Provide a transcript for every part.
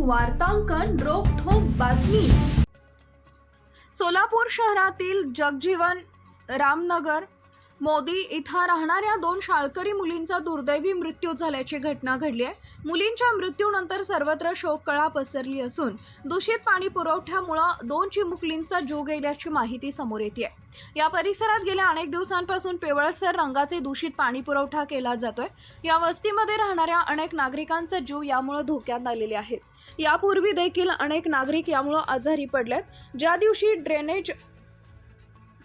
वार्तांकन रोखोक बातमी. सोलापूर शहरातील जगजीवन रामनगर मोदी इथं राहणाऱ्या दोन शाळकरी मुलींचा दुर्दैवी मृत्यू झाल्याची घटना घडली आहे. मुलींच्या मृत्यूनंतर सर्वत्र शोककळा पसरली असून दूषित पाणी पुरवठ्यामुळं दोन चिमुकलींचा जीव गेल्याची माहिती समोर येते या परिसरात गेल्या अनेक दिवसांपासून पिवळसर रंगाचे दूषित पाणी पुरवठा केला जातोय. या वस्तीमध्ये राहणाऱ्या अनेक नागरिकांचा जीव यामुळे धोक्यात आलेले आहेत. यापूर्वी देखील अनेक नागरिक यामुळं आजारी पडलेत. ज्या दिवशी ड्रेनेज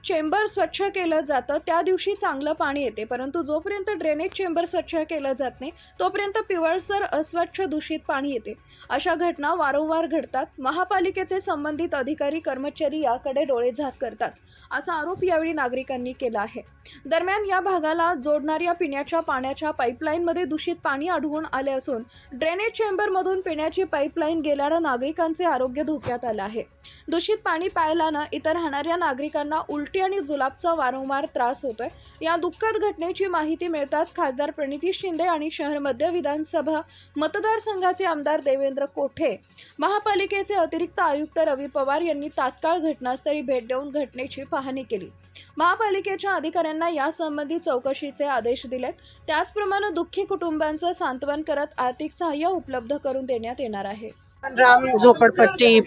चेंबर स्वच्छ केलं जातं त्या दिवशी चांगलं पाणी येते. परंतु जोपर्यंत ड्रेनेज चेंबर स्वच्छ केलं जात नाही तोपर्यंत पिवळसर अस्वच्छ दूषित पाणी येते. अशा घटना वारंवार घडतात. महापालिकेचे संबंधित अधिकारी कर्मचारी याकडे डोळे झाक करतात असा आरोप यावेळी नागरिकांनी केला आहे. दरम्यान या भागाला जोडणाऱ्या पिण्याच्या पाण्याच्या पाईपलाईनमध्ये दूषित पाणी आढळून आले असून ड्रेनेज चेंबरमधून पिण्याची पाईपलाईन गेल्यानं नागरिकांचे आरोग्य धोक्यात आलं आहे. दूषित पाणी प्यायल्यानं इतर राहणाऱ्या नागरिकांना उलट आणि जुलाबचा वारंवार त्रास होतोय. या दुःखद घटनेची माहिती मिळताच खासदार प्रणिती शिंदे आणि शहर मध्य विधानसभा मतदारसंघाचे आमदार देवेंद्र कोठे महापालिकेचे अतिरिक्त आयुक्त रवी पवार यांनी तात्काळ घटनास्थळी भेट देऊन घटनेची पाहणी केली. महापालिकेच्या अधिकाऱ्यांना यासंबंधी चौकशीचे आदेश दिलेत. त्याचप्रमाणे दुःखी कुटुंबांचं सांत्वन करत आर्थिक सहाय्य उपलब्ध करून देण्यात येणार आहे. राम झोपडपट्टी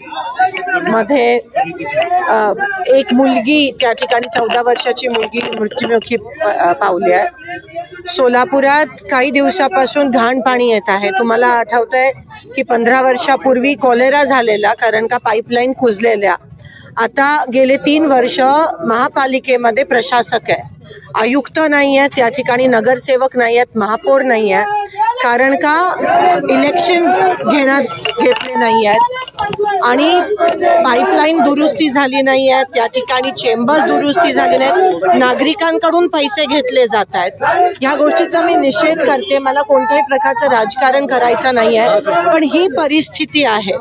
मध्ये एक मुलगी त्या ठिकाणी चौदा वर्षाची मुलगी मृत्युमुखी पावली आहे. सोलापुरात काही दिवसापासून घाण पाणी येत आहे. तुम्हाला आठवतंय की पंधरा वर्षापूर्वी कॉलेरा झालेला कारण का पाईपलाईन कुजलेल्या. आता गेले तीन वर्ष महापालिकेमध्ये प्रशासक आहे. आयुक्त नाही आहेत त्या ठिकाणी नगरसेवक नाही आहेत महापौर नाही आहे कारण का इलेक्शन घेण्यात घेतले नाही आहेत आणि पाईपलाईन दुरुस्ती झाली नाही आहे त्या ठिकाणी चेंबर्स दुरुस्ती झाली नाहीत. नागरिकांकडून पैसे घेतले जात आहेत. ह्या गोष्टीचा मी निषेध करते. मला कोणत्याही प्रकारचं राजकारण करायचं नाही आहे पण ही परिस्थिती आहे.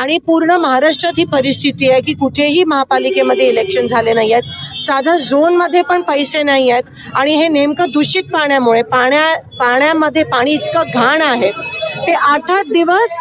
आणि पूर्ण महाराष्ट्रात ही परिस्थिती आहे की कुठेही महापालिकेमध्ये इलेक्शन झाले नाही आहेत साधं झोनमध्ये पण पैसे नाही आहेत आणि हे नेमकं दूषित पाण्यामुळे पाण्या पाण्यामध्ये पाणी इतकं घाण आहे. ते आठ आठ दिवस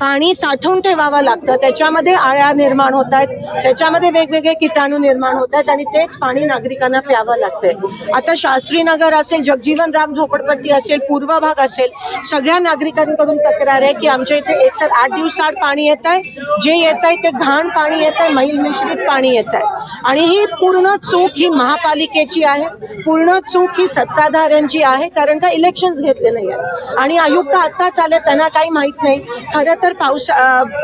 पाणी साठवून ठेवावं लागतं. त्याच्यामध्ये आळ्या निर्माण होत आहेत. त्याच्यामध्ये वेगवेगळे किटाणू निर्माण होत आहेत आणि तेच पाणी नागरिकांना प्यावं लागतंय. आता शास्त्रीनगर असेल जगजीवन राम झोपडपट्टी असेल पूर्व भाग असेल सगळ्या नागरिकांकडून तक्रार आहे की आमच्या इथे एकतर आठ दिवसाआड पाणी येत आहे जे येत आहे ते घाण पाणी येत आहे मैल मिश्रित पाणी येत आहे आणि ही पूर्ण चूक ही महापालिकेची आहे. पूर्ण चूक ही सत्ताधाऱ्यांची आहे कारण का इलेक्शन्स घेतले नाही आहे आणि आयुक्त आत्ताच आले त्यांना काही माहीत नाही. खरं तर पाऊस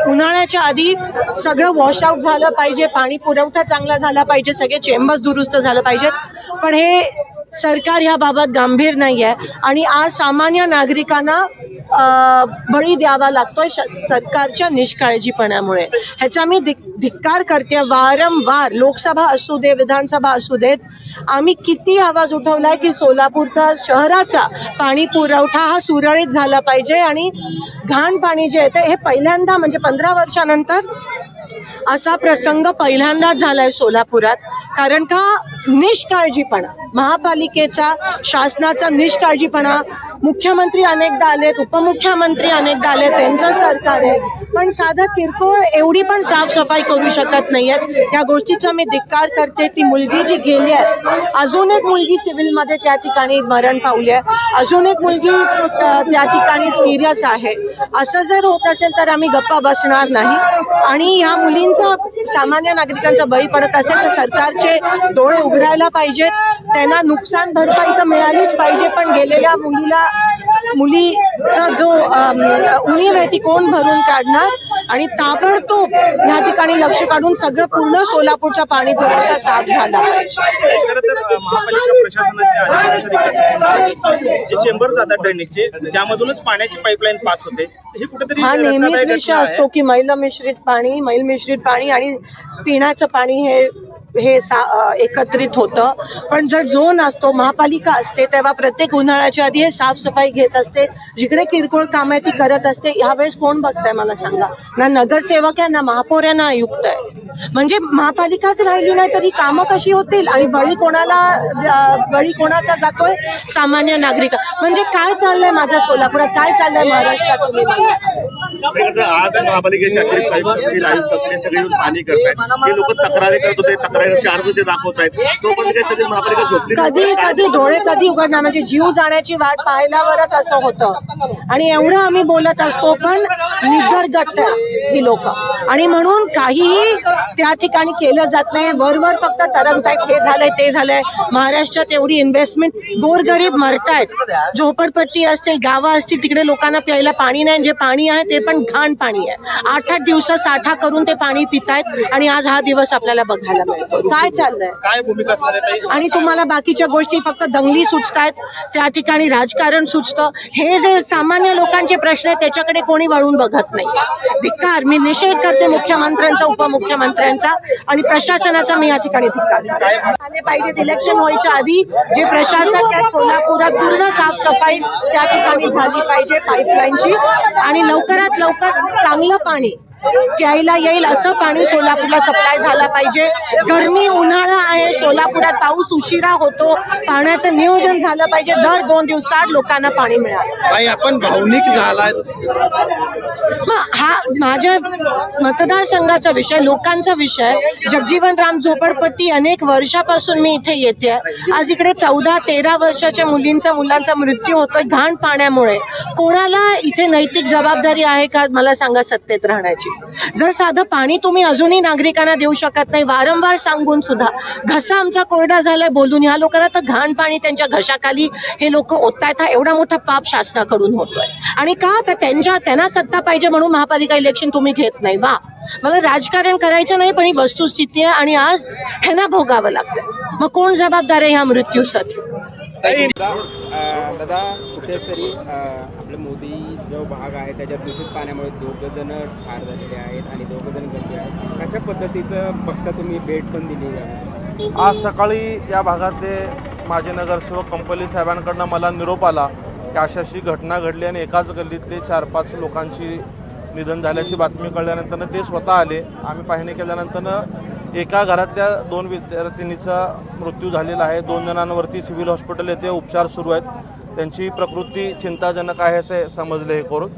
उन्हाळ्याच्या आधी सगळं वॉशआउट झालं पाहिजे पाणी पुरवठा चांगला झाला पाहिजे सगळे चेंबर्स दुरुस्त झालं पाहिजेत. पण हे सरकार याबाबत गंभीर नाही आहे आणि आज सामान्य नागरिकांना बळी द्यावा लागतोय श- सरकारच्या निष्काळजीपणामुळे. ह्याचा मी धिक धिक्कार करते. वारंवार लोकसभा असू दे विधानसभा असू देत आम्ही किती आवाज उठवलाय की सोलापूरचा शहराचा पाणी पुरवठा हा सुरळीत झाला पाहिजे आणि घाण पाणी जे येतं हे पहिल्यांदा म्हणजे पंधरा वर्षानंतर असा प्रसंग पहिल्यांदाच झालाय सोलापुरात. कारण का? निष्काळजीपणा. महापालिकेचा शासनाचा निष्काळजीपणा मुख्यमंत्री अनेकदा आलेत उपमुख्यमंत्री अनेकदा आले त्यांचं सरकार आहे. पण साधं किरकोळ एवढी पण साफसफाई करू शकत नाही आहेत या गोष्टीचा मी धिक्कार करते. ती मुलगी जी गेली आहे अजून एक मुलगी सिव्हिलमध्ये त्या ठिकाणी मरण पावली आहे. अजून एक मुलगी त्या ठिकाणी सिरियस आहे. असं जर होत असेल तर आम्ही गप्पा बसणार नाही. आणि ह्या मुलींचा सामान्य नागरिकांचा बळी पडत असेल तर सरकारचे डोळे उघडायला पाहिजेत. त्यांना नुकसान भरपाई तर मिळालीच पाहिजे पण गेलेल्या मुलीला मुलीचा जो उणीव आहे ती कोण भरून काढणार? आणि ताबडतोब ह्या ठिकाणी लक्ष काढून सगळं पूर्ण सोलापूरचा पाणी पुरवठा साफ झाला. महापालिका प्रशासनाचे जे चेंबर जातात ड्रेनेजचे त्यामधूनच पाण्याची पाईपलाईन पास होते. ही कुठेतरी हा नेहमीच विषय. असतो की मैल मिश्रित पाणी मैल मिश्रित पाणी आणि पिण्याचं पाणी हे हे सा एकत्रित होतं. पण जर झोन असतो महापालिका असते तेव्हा प्रत्येक उन्हाळ्याच्या आधी हे साफसफाई घेत असते. जिकडे किरकोळ काम आहे ती करत असते. ह्यावेळेस कोण बघताय मला सांगा? ना नगरसेवक आहे ना महापौर आहे ना आयुक्त आहे. म्हणजे महापालिकाच राहिली नाही तरी कामं कशी होतील? आणि बळी कोणाला बळी कोणाचा जातोय? सामान्य नागरिक. म्हणजे काय चाललंय माझ्या सोलापुरात? काय चाललंय महाराष्ट्रात तुम्ही आज महापालिकेचे अतिरिक्त आयुक्त असतील आयुक्त असतील सगळे येऊन पाहणी करतायत. हे लोक तक्रारी करत होते तक्रारीचे अर्ज ते दाखवत आहेत तोपर्यंत काही सगळी महापालिका झोपली नाही. कधी कधी डोळे कधी उघडणार? म्हणजे जीव जाण्याची वाट पाहिल्यावरच असं होतं. आणि एवढं आम्ही बोलत असतो पण निगरगट ही लोक. आणि म्हणून काहीही त्या ठिकाणी केलं जात नाही. वरवर फक्त तरंगतायत. हे झालंय ते झालंय. महाराष्ट्रात एवढी इन्व्हेस्टमेंट गोरगरीब मरतायत. झोपडपट्टी असतील गावं असतील तिकडे लोकांना प्यायला पाणी नाही. जे पाणी आहे ते पण घाण पाणी आहे. आठ आठ दिवस साठा करून ते पाणी पितायत आणि आज हा दिवस आपल्याला बघायला मिळतो. काय चाललंय? आणि तुम्हाला बाकीच्या गोष्टी फक्त दंगली सुचतायत. त्या ठिकाणी राजकारण सुचतं. हे जे सामान्य लोकांचे प्रश्न आहेत त्याच्याकडे कोणी वळून बघत नाही. धिक्कार मी निषेध करते मुख्यमंत्र्यांचा उपमुख्यमंत्र्यांचा आणि प्रशासनाचा मी या ठिकाणी धिक्कार आले पाहिजेत इलेक्शन व्हायच्या आधी जे प्रशासक आहेत सोलापुरात पूर्ण साफसफाई त्या ठिकाणी झाली पाहिजे पाईपलाईनची आणि लवकरात लवकर चांगलं पाणी प्यायला येईल असं पाणी सोलापूरला सप्लाय झाला पाहिजे. गरमी उन्हाळा आहे सोलापुरात पाऊस उशिरा होतो. पाण्याचं नियोजन झालं पाहिजे. दर दोन दिवसात लोकांना पाणी मिळालं. आपण भावनिक हा माझ्या मतदारसंघाचा विषय लोकांचा विषय. जगजीवन राम झोपडपट्टी अनेक वर्षापासून मी इथे येते. आज इकडे चौदा तेरा वर्षाच्या मुलींचा मुलांचा मृत्यू होतोय घाण पाण्यामुळे. कोणाला इथे नैतिक जबाबदारी आहे का? मला सांगा सत्तेत राहण्याची. जर साधं पाणी तुम्ही अजूनही नागरिकांना देऊ शकत नाही वारंवार सांगून सुद्धा. घसा आमचा कोरडा झालाय बोलून. ह्या लोकांना तर घाण पाणी त्यांच्या घशाखाली हे लोक ओततायत. हा एवढा मोठा पाप शासनाकडून होतोय. आणि का? तर त्यांच्या त्यांना सत्ता पाहिजे म्हणून महापालिका इलेक्शन तुम्ही घेत नाही. वा. मला राजकारण करायचं नाही पण ही वस्तुस्थिती आहे आणि आज ह्यांना भोगावं लागतं. मग कोण जबाबदार आहे ह्या मृत्यूसाठी? दादा कुठेतरी आपले मोदी जो भाग आहे त्याच्यात दूषित पाण्यामुळे दोघंजण ठार झालेले आहेत आणि दोघंजण गंभीर आहेत. कशा पद्धतीचं फक्त तुम्ही भेट पण दिली आहे आज सकाळी या भागातले माझे नगरसेवक कंपनी साहेबांकडनं मला निरोप आला की अशी अशी घटना घडली आणि एकाच गल्लीतले चार पाच लोकांची निधन झाल्याची बातमी कळल्यानंतर ते स्वतः आले. आम्ही पाहणी केल्यानंतर एका घरातल्या दोन विद्यार्थिनीचा मृत्यू झालेला आहे. दोन जणांवरती सिव्हिल हॉस्पिटल येथे उपचार सुरू आहेत. त्यांची प्रकृती चिंताजनक आहे असे समजले हे करून.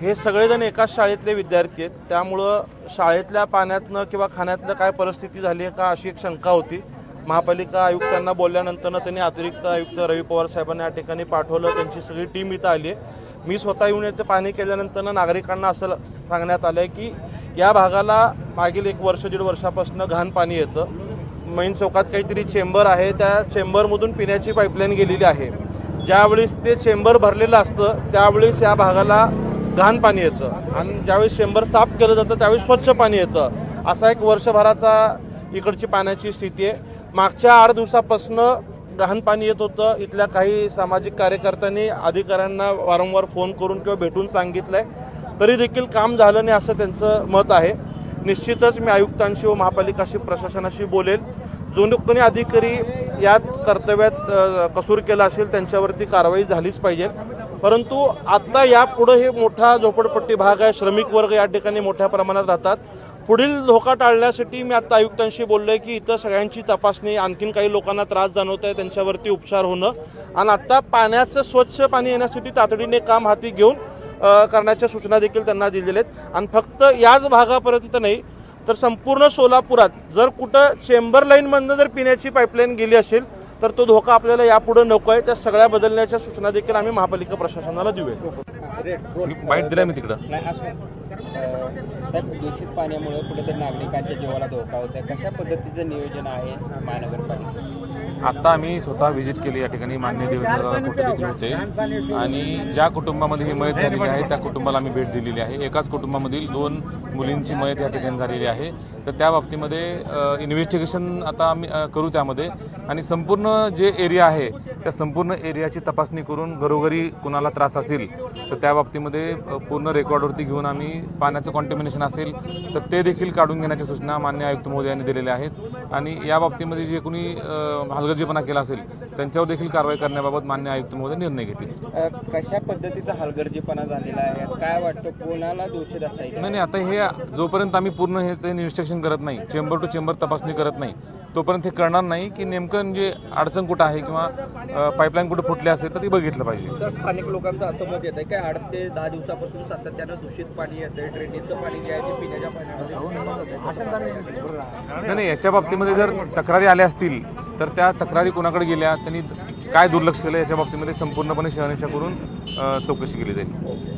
हे सगळेजण एकाच शाळेतले विद्यार्थी आहेत. त्यामुळं शाळेतल्या पाण्यातनं किंवा खाण्यातलं काय परिस्थिती झाली आहे का अशी एक शंका होती. महापालिका आयुक्तांना बोलल्यानंतर त्यांनी अतिरिक्त आयुक्त रवी पवार साहेबांना या ठिकाणी पाठवलं. त्यांची सगळी टीम इथं आली आहे. मी स्वतः येऊन येथे पाणी केल्यानंतर नागरिकांना असं सांगण्यात आलं आहे की या भागाला मागील एक वर्ष दीड वर्षापासून घाण पाणी येतं. मेन चौकात काहीतरी चेंबर आहे. त्या चेंबरमधून पिण्याची पाईपलाईन गेलेली आहे. ज्यावेळेस ते चेंबर भरलेलं असतं त्यावेळेस या भागाला घाण पाणी येतं. आणि ज्यावेळेस चेंबर साफ केलं जातं त्यावेळेस स्वच्छ पाणी येतं. असा एक वर्षभराचा इकडची पाण्याची स्थिती आहे. मागच्या आठ दिवसापासून घाण पाणी येत होतं. इथल्या काही सामाजिक कार्यकर्त्यांनी अधिकाऱ्यांना वारंवार फोन करून किंवा भेटून सांगितलंय. तरी देखील काम झालं नाही असं त्यांचं मत आहे. निश्चितच मी आयुक्तांशी व महापालिकाशी प्रशासनाशी बोलेल. जो कोणी अधिकारी यात कर्तव्यात कसूर केला असेल त्यांच्यावरती कारवाई झालीच पाहिजे. परंतु आत्ता यापुढं हे मोठा झोपडपट्टी भाग आहे श्रमिक वर्ग या ठिकाणी मोठ्या प्रमाणात राहतात. पुढील धोका टाळण्यासाठी मी आत्ता आयुक्तांशी बोललो आहे की इथं सगळ्यांची तपासणी आणखीन काही लोकांना त्रास जाणवत आहे त्यांच्यावरती उपचार होणं. आणि आत्ता पाण्याचं स्वच्छ पाणी येण्यासाठी तातडीने काम हाती घेऊन करण्याच्या सूचना देखील त्यांना दिलेल्या आहेत. आणि फक्त याच भागापर्यंत नाही तर संपूर्ण सोलापुरात जर कुठं चेंबर लाईनमधनं जर पिण्याची पाईपलाईन गेली असेल तर तो धोका आपल्याला यापुढे नको आहे. त्या सगळ्या बदलण्याच्या सूचना देखील आम्ही महापालिका प्रशासनाला देऊया. बाईट दिलाय मी तिकडं. नाही असं अं, साहेब दूषित पाण्यामुळे कुठेतरी नागरिकांच्या जीवाला धोका होत आहे कशा पद्धतीचं नियोजन आहे महानगरपालिका आता आम्ही स्वतः व्हिजिट केली या ठिकाणी मान्य देवेंद्र कुठे देखील होते. आणि ज्या कुटुंबामध्ये ही मयत झालेली आहे त्या कुटुंबाला आम्ही भेट दिलेली आहे. एकाच कुटुंबामधील दोन मुलींची मयत या ठिकाणी झालेली आहे. तर त्या बाबतीमध्ये इन्व्हेस्टिगेशन आता आम्ही करू त्यामध्ये. आणि संपूर्ण जे एरिया आहे त्या संपूर्ण एरियाची तपासणी करून घरोघरी कुणाला त्रास असेल तर त्या बाबतीमध्ये पूर्ण रेकॉर्डवरती घेऊन आम्ही पाण्याचं कॉन्टॅमिनेशन कनेक्शन असेल तर ते देखील काढून घेण्याच्या सूचना मान्य आयुक्त महोदयांनी दिलेल्या आहेत. आणि या बाबतीमध्ये जे कोणी हलगर्जीपणा केला असेल त्यांच्यावर देखील कारवाई करण्याबाबत मान्य आयुक्त महोदय निर्णय घेतील. कशा पद्धतीचा हलगर्जीपणा झालेला आहे? काय वाटतं? कोणाला दोषी नाही नाही आता हे जोपर्यंत आम्ही पूर्ण हेच इन्व्हेस्टिगेशन करत नाही चेंबर टू चेंबर तपासणी करत नाही तोपर्यंत हे कळणार नाही की नेमकं म्हणजे अडचण कुठं आहे किंवा पाईपलाईन कुठं फुटली असेल तर ती बघितलं पाहिजे. तर स्थानिक लोकांचं असं मत येत आहे की आठ ते दहा दिवसापासून सातत्यानं दूषित पाणी येतंय ड्रेनेजचं पाणी जे आहे ते पिण्याच्या पाण्यामध्ये नाही नाही याच्या बाबतीमध्ये जर तक्रारी आल्या असतील तर त्या तक्रारी कोणाकडे गेल्या त्यांनी काय दुर्लक्ष केलं याच्या बाबतीमध्ये संपूर्णपणे शहानिशा करून चौकशी केली जाईल.